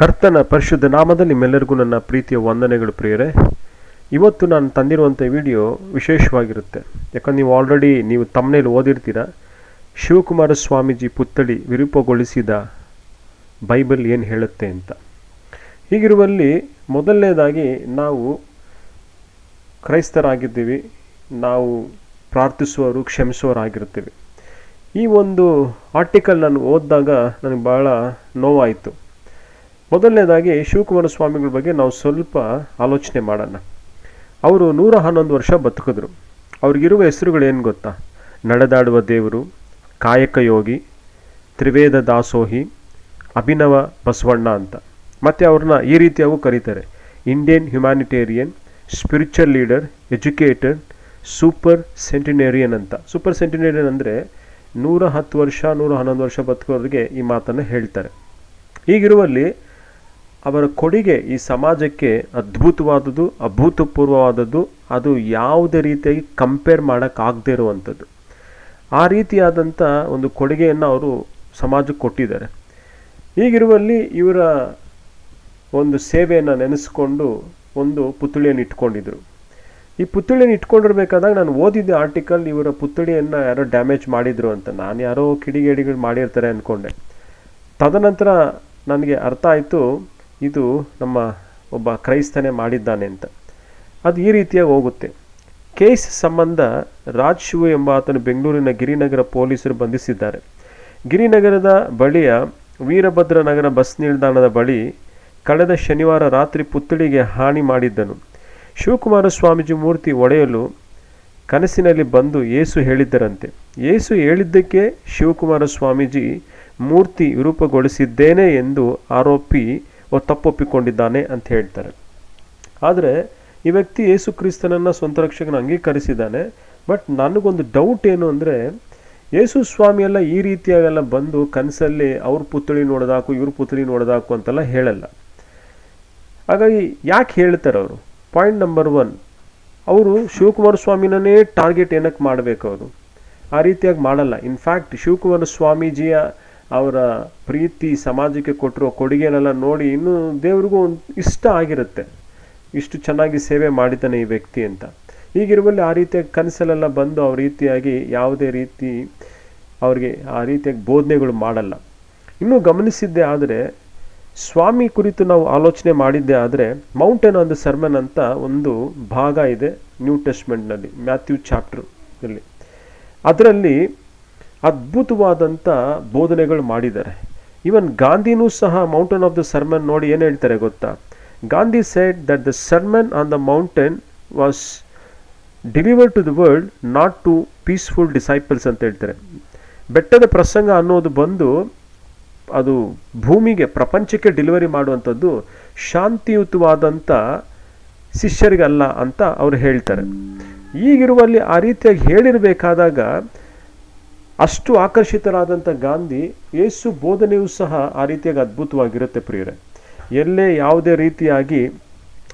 ಕರ್ತನ ಪರಿಶುದ್ಧ ನಾಮದಲ್ಲಿ ನಿಮ್ಮೆಲ್ಲರಿಗೂ ನನ್ನ ಪ್ರೀತಿಯ ವಂದನೆಗಳು ಪ್ರಿಯರೇ. ಇವತ್ತು ನಾನು ತಂದಿರುವಂಥ ವಿಡಿಯೋ ವಿಶೇಷವಾಗಿರುತ್ತೆ. ಯಾಕಂದ್ರೆ ನೀವು ಆಲ್ರೆಡಿ ನೀವು ತಮ್ಮನೇಲಿ ಓದಿರ್ತೀರ? ಶಿವಕುಮಾರ ಸ್ವಾಮೀಜಿ ಪುತ್ಥಳಿ ವಿರೂಪಗೊಳಿಸಿದ ಬೈಬಲ್ ಏನು ಹೇಳುತ್ತೆ ಅಂತ. ಹೀಗಿರುವಲ್ಲಿ ಮೊದಲನೇದಾಗಿ ನಾವು ಕ್ರೈಸ್ತರಾಗಿದ್ದೀವಿ. ನಾವು ಪ್ರಾರ್ಥಿಸುವವರು ಕ್ಷಮಿಸುವವರಾಗಿರ್ತೀವಿ ಈ ಒಂದು ಆರ್ಟಿಕಲ್ ನಾನು ಓದಿದಾಗ ನನಗೆ ಭಾಳ ನೋವಾಯಿತು. ಮೊದಲನೇದಾಗಿ ಶಿವಕುಮಾರ ಸ್ವಾಮಿಗಳ ಬಗ್ಗೆ ನಾವು ಸ್ವಲ್ಪ ಆಲೋಚನೆ ಮಾಡೋಣ. ಅವರು ನೂರ ಹನ್ನೊಂದು ವರ್ಷ ಬದುಕಿದ್ರು. ಅವ್ರಿಗಿರುವ ಹೆಸರುಗಳೇನು ಗೊತ್ತಾ? ನಡೆದಾಡುವ ದೇವರು, ಕಾಯಕ ಯೋಗಿ, ತ್ರಿವೇದ ದಾಸೋಹಿ, ಅಭಿನವ ಬಸವಣ್ಣ ಅಂತ. ಮತ್ತು ಅವ್ರನ್ನ ಈ ರೀತಿಯಾಗೂ ಕರೀತಾರೆ. Indian humanitarian spiritual leader educator super centenarian ಅಂತ. ಸೂಪರ್ ಸೆಂಟಿನೇರಿಯನ್ ಅಂದರೆ ನೂರ ಹತ್ತು ವರ್ಷ, ನೂರ ಹನ್ನೊಂದು ವರ್ಷ ಬದುಕೋರಿಗೆ ಈ ಮಾತನ್ನು ಹೇಳ್ತಾರೆ. ಹೀಗಿರುವಲ್ಲಿ ಅವರ ಕೊಡುಗೆ ಈ ಸಮಾಜಕ್ಕೆ ಅದ್ಭುತವಾದದ್ದು, ಅಭೂತಪೂರ್ವವಾದದ್ದು, ಅದು ಯಾವುದೇ ರೀತಿಯಾಗಿ ಕಂಪೇರ್ ಮಾಡೋಕ್ಕಾಗದೇ ಇರುವಂಥದ್ದು. ಆ ರೀತಿಯಾದಂಥ ಒಂದು ಕೊಡುಗೆಯನ್ನು ಅವರು ಸಮಾಜಕ್ಕೆ ಕೊಟ್ಟಿದ್ದಾರೆ. ಹೀಗಿರುವಲ್ಲಿ ಇವರ ಒಂದು ಸೇವೆಯನ್ನು ನೆನೆಸ್ಕೊಂಡು ಒಂದು ಪುತ್ಥಳಿಯನ್ನು ಇಟ್ಕೊಂಡಿದ್ರು. ಈ ಪುತ್ಥಳಿಯನ್ನು ಇಟ್ಕೊಂಡಿರಬೇಕಾದಾಗ ನಾನು ಓದಿದ್ದೆ ಆರ್ಟಿಕಲ್ ಇವರ ಪುತ್ಥಳಿಯನ್ನು ಯಾರೋ ಡ್ಯಾಮೇಜ್ ಮಾಡಿದ್ರು ಅಂತ. ನಾನು ಯಾರೋ ಕಿಡಿಗೇಡಿಗಳು ಮಾಡಿರ್ತಾರೆ ಅಂದ್ಕೊಂಡೆ ತದನಂತರ ನನಗೆ ಅರ್ಥ ಆಯಿತು ಇದು ನಮ್ಮ ಒಬ್ಬ ಕ್ರೈಸ್ತನೇ ಮಾಡಿದ್ದಾನೆ ಅಂತ. ಅದು ಈ ರೀತಿಯಾಗಿ ಹೋಗುತ್ತೆ. ಕೇಸ್ ಸಂಬಂಧ ರಾಜ್ ಶಿವು ಎಂಬ ಆತನು ಬೆಂಗಳೂರಿನ ಗಿರಿನಗರ ಪೊಲೀಸರು ಬಂಧಿಸಿದ್ದಾರೆ. ಗಿರಿನಗರದ ಬಳಿಯ ವೀರಭದ್ರ ನಗರ ಬಸ್ ನಿಲ್ದಾಣದ ಬಳಿ ಕಳೆದ ಶನಿವಾರ ರಾತ್ರಿ ಪುತ್ಥಳಿಗೆ ಹಾನಿ ಮಾಡಿದ್ದನು. ಶಿವಕುಮಾರ ಸ್ವಾಮೀಜಿ ಮೂರ್ತಿ ಒಡೆಯಲು ಕನಸಿನಲ್ಲಿ ಬಂದು ಏಸು ಹೇಳಿದ್ದರಂತೆ. ಏಸು ಹೇಳಿದ್ದಕ್ಕೆ ಶಿವಕುಮಾರ ಸ್ವಾಮೀಜಿ ಮೂರ್ತಿ ವಿರೂಪಗೊಳಿಸಿದ್ದೇನೆ ಎಂದು ಆರೋಪಿ ತಪ್ಪೊಪ್ಪಿಕೊಂಡಿದ್ದಾನೆ ಅಂತ ಹೇಳ್ತಾರೆ. ಆದರೆ ಈ ವ್ಯಕ್ತಿ ಯೇಸು ಕ್ರಿಸ್ತನನ್ನು ಸ್ವಂತ ರಕ್ಷಕನ ಅಂಗೀಕರಿಸಿದ್ದಾನೆ. ಬಟ್ ನನಗೊಂದು ಡೌಟ್ ಏನು ಅಂದರೆ, ಯೇಸು ಸ್ವಾಮಿ ಎಲ್ಲ ಈ ರೀತಿಯಾಗೆಲ್ಲ ಬಂದು ಕನಸಲ್ಲಿ ಅವ್ರ ಪುತ್ಥಳಿ ನೋಡೋದಾಕು, ಇವ್ರ ಪುತ್ಥಳಿ ನೋಡೋದಾಕು ಅಂತೆಲ್ಲ ಹೇಳಲ್ಲ. ಹಾಗಾಗಿ ಯಾಕೆ ಹೇಳ್ತಾರೆ ಅವರು? ಪಾಯಿಂಟ್ ನಂಬರ್ ಒನ್ ಅವರು ಶಿವಕುಮಾರ ಸ್ವಾಮಿನೇ ಟಾರ್ಗೆಟ್ ಏನಕ್ಕೆ ಮಾಡಬೇಕು ಅವರು? ಆ ರೀತಿಯಾಗಿ ಮಾಡಲ್ಲ. ಇನ್ಫ್ಯಾಕ್ಟ್ ಶಿವಕುಮಾರ ಸ್ವಾಮೀಜಿಯ ಅವರ ಪ್ರೀತಿ ಸಮಾಜಕ್ಕೆ ಕೊಟ್ಟಿರೋ ಕೊಡುಗೆನೆಲ್ಲ ನೋಡಿ ಇನ್ನೂ ದೇವ್ರಿಗೂ ಒಂದು ಇಷ್ಟ ಆಗಿರುತ್ತೆ. ಇಷ್ಟು ಚೆನ್ನಾಗಿ ಸೇವೆ ಮಾಡಿದ್ದಾನೆ ಈ ವ್ಯಕ್ತಿ ಅಂತ. ಈಗಿರುವಲ್ಲಿ ಆ ರೀತಿಯಾಗಿ ಕನಸಲೆಲ್ಲ ಬಂದು ಅವ್ರ ರೀತಿಯಾಗಿ ಯಾವುದೇ ರೀತಿ ಅವ್ರಿಗೆ ಆ ರೀತಿಯಾಗಿ ಬೋಧನೆಗಳು ಮಾಡಲ್ಲ. ಇನ್ನೂ ಗಮನಿಸಿದ್ದೆ ಆದರೆ, ಸ್ವಾಮಿ ಕುರಿತು ನಾವು ಆಲೋಚನೆ ಮಾಡಿದ್ದೆ ಆದರೆ, ಮೌಂಟೇನ್ ಆನ್ ದ ಸರ್ಮನ್ ಅಂತ ಒಂದು ಭಾಗ ಇದೆ ನ್ಯೂ ಟೆಸ್ಟ್ಮೆಂಟ್ನಲ್ಲಿ, ಮ್ಯಾಥ್ಯೂ ಚಾಪ್ಟರ್ ಇಲ್ಲಿ ಅದರಲ್ಲಿ ಅದ್ಭುತವಾದಂಥ ಬೋಧನೆಗಳು ಮಾಡಿದ್ದಾರೆ. ಈವನ್ ಗಾಂಧಿನೂ ಸಹ ಮೌಂಟೇನ್ ಆಫ್ ದ ಸರ್ಮನ್ ನೋಡಿ ಏನು ಹೇಳ್ತಾರೆ ಗೊತ್ತಾ? Gandhi said that the sermon on the mountain was deliver to the world not to peaceful disciples ಅಂತ ಹೇಳ್ತಾರೆ. ಬೆಟ್ಟದ ಪ್ರಸಂಗ ಅನ್ನೋದು ಬಂದು ಅದು ಭೂಮಿಗೆ, ಪ್ರಪಂಚಕ್ಕೆ ಡೆಲಿವರಿ ಮಾಡುವಂಥದ್ದು ಶಾಂತಿಯುತವಾದಂಥ ಶಿಷ್ಯರಿಗಲ್ಲ ಅಂತ ಅವರು ಹೇಳ್ತಾರೆ. ಈಗಿರುವಲ್ಲಿ ಆ ರೀತಿಯಾಗಿ ಹೇಳಿರಬೇಕಾದಾಗ ಅಷ್ಟು ಆಕರ್ಷಿತರಾದಂಥ ಗಾಂಧಿ ಯೇಸು ಬೋಧನೆಯೂ ಸಹ ಆ ರೀತಿಯಾಗಿ ಅದ್ಭುತವಾಗಿರುತ್ತೆ ಪ್ರಿಯರೇ. ಎಲ್ಲೇ ಯಾವುದೇ ರೀತಿಯಾಗಿ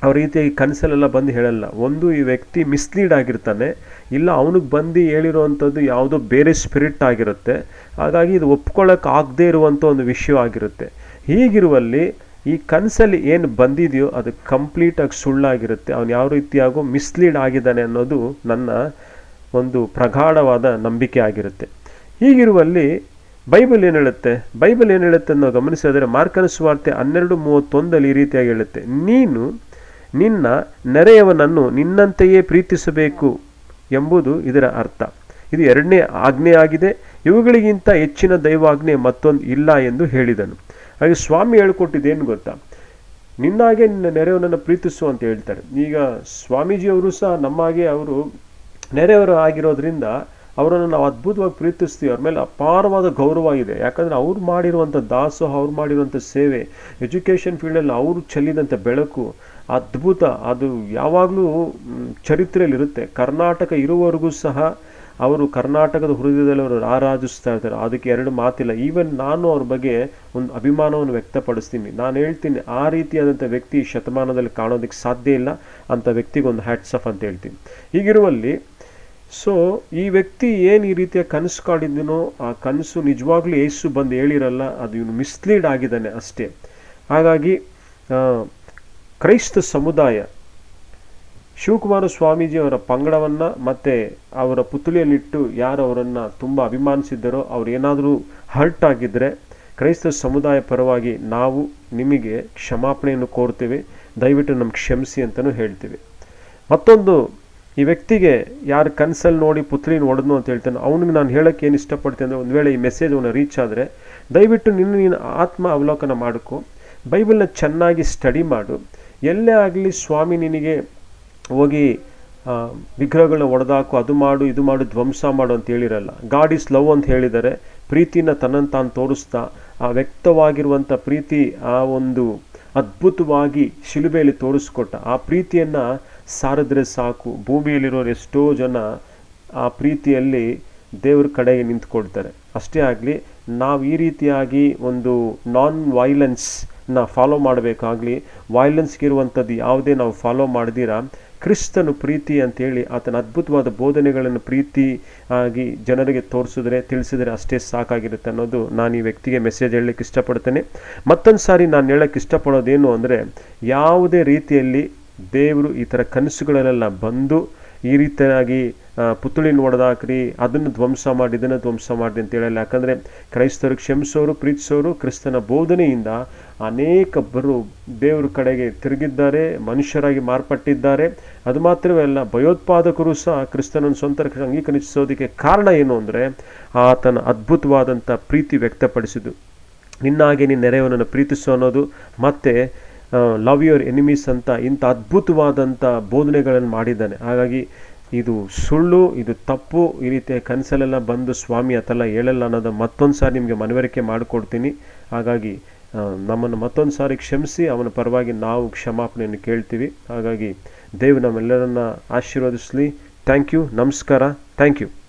ಅವ್ರ ರೀತಿಯಾಗಿ ಕನಸಲೆಲ್ಲ ಬಂದು ಹೇಳಲ್ಲ. ಒಂದು ಈ ವ್ಯಕ್ತಿ ಮಿಸ್ಲೀಡ್ ಆಗಿರ್ತಾನೆ, ಇಲ್ಲ ಅವನಿಗೆ ಬಂದು ಹೇಳಿರುವಂಥದ್ದು ಯಾವುದೋ ಬೇರೆ ಸ್ಪಿರಿಟ್ ಆಗಿರುತ್ತೆ, ಹಾಗಾಗಿ ಇದು ಒಪ್ಕೊಳ್ಳೋಕೆ ಆಗದೇ ಇರುವಂಥ ಒಂದು ವಿಷಯವಾಗಿರುತ್ತೆ. ಹೀಗಿರುವಲ್ಲಿ ಈ ಕನಸಲ್ಲಿ ಏನು ಬಂದಿದೆಯೋ ಅದು ಕಂಪ್ಲೀಟಾಗಿ ಸುಳ್ಳಾಗಿರುತ್ತೆ. ಅವನು ಯಾವ ರೀತಿಯಾಗೋ ಮಿಸ್ಲೀಡ್ ಆಗಿದ್ದಾನೆ ಅನ್ನೋದು ನನ್ನ ಒಂದು ಪ್ರಗಾಢವಾದ ನಂಬಿಕೆ ಆಗಿರುತ್ತೆ. ಹೀಗಿರುವಲ್ಲಿ ಬೈಬಲ್ ಏನು ಹೇಳುತ್ತೆ? ಬೈಬಲ್ ಏನು ಹೇಳುತ್ತೆ ಅನ್ನೋ ಗಮನಿಸಿದರೆ ಮಾರ್ಕನ ಸ್ವಾರ್ತೆ ಹನ್ನೆರಡು ಮೂವತ್ತೊಂದಲ್ಲಿ ಈ ರೀತಿಯಾಗಿ ಹೇಳುತ್ತೆ. ನೀನು ನಿನ್ನ ನೆರೆಯವನನ್ನು ನಿನ್ನಂತೆಯೇ ಪ್ರೀತಿಸಬೇಕು ಎಂಬುದು ಇದರ ಅರ್ಥ. ಇದು ಎರಡನೇ ಆಜ್ಞೆ ಆಗಿದೆ. ಇವುಗಳಿಗಿಂತ ಹೆಚ್ಚಿನ ದೈವಾಜ್ಞೆ ಮತ್ತೊಂದು ಇಲ್ಲ ಎಂದು ಹೇಳಿದನು. ಹಾಗೆ ಸ್ವಾಮಿ ಹೇಳ್ಕೊಟ್ಟಿದ್ದೇನು ಗೊತ್ತಾ? ನಿನ್ನಾಗೆ ನಿನ್ನ ನೆರೆಯವನನ್ನು ಪ್ರೀತಿಸು ಅಂತ ಹೇಳ್ತಾರೆ. ಈಗ ಸ್ವಾಮೀಜಿಯವರು ಸಹ ನಮ್ಮಾಗೆ ಅವರು ನೆರೆಯವರು ಆಗಿರೋದ್ರಿಂದ ಅವರನ್ನು ನಾವು ಅದ್ಭುತವಾಗಿ ಪ್ರೀತಿಸ್ತೀವಿ. ಅವ್ರ ಮೇಲೆ ಅಪಾರವಾದ ಗೌರವ ಇದೆ. ಯಾಕಂದರೆ ಅವ್ರು ಮಾಡಿರುವಂಥ ದಾಸೋಹ ಅವ್ರು ಮಾಡಿರುವಂಥ ಸೇವೆ, ಎಜುಕೇಷನ್ ಫೀಲ್ಡಲ್ಲಿ ಅವರು ಚೆಲ್ಲಿದಂಥ ಬೆಳಕು, ಅದ್ಭುತ, ಅದು ಯಾವಾಗಲೂ ಚರಿತ್ರೆಯಲ್ಲಿರುತ್ತೆ. ಕರ್ನಾಟಕ ಇರುವವರೆಗೂ ಸಹ ಅವರು ಕರ್ನಾಟಕದ ಹೃದಯದಲ್ಲಿ ಅವರು ಆರಾಧಿಸ್ತಾ ಇರ್ತಾರೆ. ಅದಕ್ಕೆ ಎರಡು ಮಾತಿಲ್ಲ. ಈವನ್ ನಾನು ಅವ್ರ ಬಗ್ಗೆ ಒಂದು ಅಭಿಮಾನವನ್ನು ವ್ಯಕ್ತಪಡಿಸ್ತೀನಿ. ನಾನು ಹೇಳ್ತೀನಿ, ಆ ರೀತಿಯಾದಂಥ ವ್ಯಕ್ತಿ ಶತಮಾನದಲ್ಲಿ ಕಾಣೋದಕ್ಕೆ ಸಾಧ್ಯ ಇಲ್ಲ. ಅಂಥ ವ್ಯಕ್ತಿಗೆ ಒಂದು ಹ್ಯಾಟ್ಸ್ ಆಫ್ ಅಂತ ಹೇಳ್ತೀನಿ. ಹೀಗಿರುವಲ್ಲಿ ಸೊ ಈ ವ್ಯಕ್ತಿ ಏನು ಈ ರೀತಿಯ ಕನಸು ಕಾಡಿದ್ದೀನೋ, ಆ ಕನಸು ನಿಜವಾಗ್ಲೂ ಯೇಸು ಬಂದು ಹೇಳಿರಲ್ಲ, ಅದು ಇವನು ಮಿಸ್ಲೀಡ್ ಆಗಿದ್ದಾನೆ ಅಷ್ಟೇ. ಹಾಗಾಗಿ ಕ್ರೈಸ್ತ ಸಮುದಾಯ, ಶಿವಕುಮಾರ ಸ್ವಾಮೀಜಿಯವರ ಪಂಗಡವನ್ನು ಮತ್ತು ಅವರ ಪುತ್ಳಿಯಲ್ಲಿಟ್ಟು ಯಾರು ಅವರನ್ನು ತುಂಬ ಅಭಿಮಾನಿಸಿದ್ದರೋ, ಅವ್ರು ಏನಾದರೂ ಹರ್ಟ್ ಆಗಿದ್ದರೆ ಕ್ರೈಸ್ತ ಸಮುದಾಯ ಪರವಾಗಿ ನಾವು ನಿಮಗೆ ಕ್ಷಮಾಪಣೆಯನ್ನು ಕೋರ್ತೇವೆ, ದಯವಿಟ್ಟು ನಮ್ಗೆ ಕ್ಷಮಿಸಿ ಅಂತಲೂ ಹೇಳ್ತೀವಿ. ಮತ್ತೊಂದು ಈ ವ್ಯಕ್ತಿಗೆ ಯಾರು ಕನಸಲ್ಲಿ ನೋಡಿ ಪುತ್ರಿನ ಒಡೆದು ಅಂತ ಹೇಳ್ತಾನೆ, ಅವನಿಗೆ ನಾನು ಹೇಳೋಕ್ಕೆ ಏನು ಇಷ್ಟಪಡ್ತೀನಿ ಅಂದರೆ ಒಂದು ವೇಳೆ ಈ ಮೆಸೇಜ್ ಅವನ ರೀಚ್ ಆದರೆ, ದಯವಿಟ್ಟು ನಿನ್ನ ನೀನು ಆತ್ಮ ಅವಲೋಕನ ಮಾಡಿಕೊ, ಬೈಬಲ್ನ ಚೆನ್ನಾಗಿ ಸ್ಟಡಿ ಮಾಡು, ಎಲ್ಲೇ ಆಗಲಿ ಸ್ವಾಮಿ ನಿನಗೆ ಹೋಗಿ ವಿಗ್ರಹಗಳನ್ನ ಒಡೆದಾಕು, ಅದು ಮಾಡು, ಇದು ಮಾಡು, ಧ್ವಂಸ ಮಾಡು ಅಂತ ಹೇಳಿರಲ್ಲ. ಗಾಡ್ ಇಸ್ ಲವ್ ಅಂತ ಹೇಳಿದರೆ ಪ್ರೀತಿನ ತನ್ನನ್ನು ತಾನು ತೋರಿಸ್ತಾ, ಆ ವ್ಯಕ್ತವಾಗಿರುವಂಥ ಪ್ರೀತಿ ಆ ಒಂದು ಅದ್ಭುತವಾಗಿ ಶಿಲುಬೆಯಲ್ಲಿ ತೋರಿಸ್ಕೊಟ್ಟ, ಆ ಪ್ರೀತಿಯನ್ನು ಸಾರಿದ್ರೆ ಸಾಕು. ಭೂಮಿಯಲ್ಲಿರೋರು ಎಷ್ಟೋ ಜನ ಆ ಪ್ರೀತಿಯಲ್ಲಿ ದೇವ್ರ ಕಡೆಗೆ ನಿಂತ್ಕೊಳ್ತಾರೆ. ಅಷ್ಟೇ ಆಗಲಿ, ನಾವು ಈ ರೀತಿಯಾಗಿ ಒಂದು ನಾನ್ ವೈಲೆನ್ಸ್ನ ಫಾಲೋ ಮಾಡಬೇಕಾಗಲಿ ವೈಲೆನ್ಸ್ಗಿರುವಂಥದ್ದು ಯಾವುದೇ ನಾವು ಫಾಲೋ ಮಾಡ್ದಿರಾ, ಕ್ರಿಸ್ತನು ಪ್ರೀತಿ ಅಂತೇಳಿ ಆತನ ಅದ್ಭುತವಾದ ಬೋಧನೆಗಳನ್ನು ಪ್ರೀತಿ ಆಗಿ ಜನರಿಗೆ ತೋರಿಸಿದ್ರೆ, ತಿಳಿಸಿದರೆ ಅಷ್ಟೇ ಸಾಕಾಗಿರುತ್ತೆ ಅನ್ನೋದು ನಾನು ಈ ವ್ಯಕ್ತಿಗೆ ಮೆಸೇಜ್ ಹೇಳಲಿಕ್ಕೆ ಇಷ್ಟಪಡ್ತೇನೆ. ಮತ್ತೊಂದು ಸಾರಿ ನಾನು ಹೇಳೋಕ್ಕೆ ಇಷ್ಟಪಡೋದೇನು ಅಂದರೆ, ಯಾವುದೇ ರೀತಿಯಲ್ಲಿ ದೇವರು ಈ ಥರ ಕನಸುಗಳಲ್ಲೆಲ್ಲ ಬಂದು ಈ ರೀತಿಯಾಗಿ ಪುತ್ಳಿನ ಹೊಡೆದಾಕ್ರಿ ಅದನ್ನು ಧ್ವಂಸ ಮಾಡಿ, ಇದನ್ನು ಧ್ವಂಸ ಮಾಡಿ ಅಂತ ಹೇಳಲ್ಲ. ಯಾಕಂದರೆ ಕ್ರೈಸ್ತರು ಕ್ಷಮಿಸೋರು, ಪ್ರೀತಿಸೋರು, ಕ್ರಿಸ್ತನ ಬೋಧನೆಯಿಂದ ಅನೇಕಬ್ಬರು ದೇವರ ಕಡೆಗೆ ತಿರುಗಿದ್ದಾರೆ, ಮನುಷ್ಯರಾಗಿ ಮಾರ್ಪಟ್ಟಿದ್ದಾರೆ. ಅದು ಮಾತ್ರವಲ್ಲ ಭಯೋತ್ಪಾದಕರು ಸಹ ಕ್ರಿಸ್ತನನ್ನು ಸ್ವಂತ ಅಂಗೀಕರಿಸೋದಕ್ಕೆ ಕಾರಣ ಏನು ಅಂದರೆ, ಆತನ ಅದ್ಭುತವಾದಂಥ ಪ್ರೀತಿ ವ್ಯಕ್ತಪಡಿಸಿದ್ದು. ನಿನ್ನಾಗೆ ನಿನ್ನ ನೆರೆಯವನನ್ನು ಪ್ರೀತಿಸು ಅನ್ನೋದು. ಮತ್ತು ಲವ್ ಯುವರ್ ಎನಿಮೀಸ್ ಅಂತ ಇಂಥ ಅದ್ಭುತವಾದಂಥ ಬೋಧನೆಗಳನ್ನು ಮಾಡಿದ್ದಾನೆ. ಹಾಗಾಗಿ ಇದು ಸುಳ್ಳು, ಇದು ತಪ್ಪು, ಈ ರೀತಿಯ ಕನಸಲೆಲ್ಲ ಬಂದು ಸ್ವಾಮಿ ಅಥಲ್ಲ ಹೇಳಲ್ಲ ಅನ್ನೋದು ಮತ್ತೊಂದು ಸಾರಿ ನಿಮಗೆ ಮನವರಿಕೆ ಮಾಡಿಕೊಡ್ತೀನಿ. ಹಾಗಾಗಿ ನಮ್ಮನ್ನು ಮತ್ತೊಂದು ಸಾರಿ ಕ್ಷಮಿಸಿ, ಅವನ ಪರವಾಗಿ ನಾವು ಕ್ಷಮಾಪಣೆಯನ್ನು ಕೇಳ್ತೀವಿ. ಹಾಗಾಗಿ ದೇವ್ ನಮ್ಮೆಲ್ಲರನ್ನ ಆಶೀರ್ವದಿಸಲಿ. ಥ್ಯಾಂಕ್ ಯು ನಮಸ್ಕಾರ. Thank you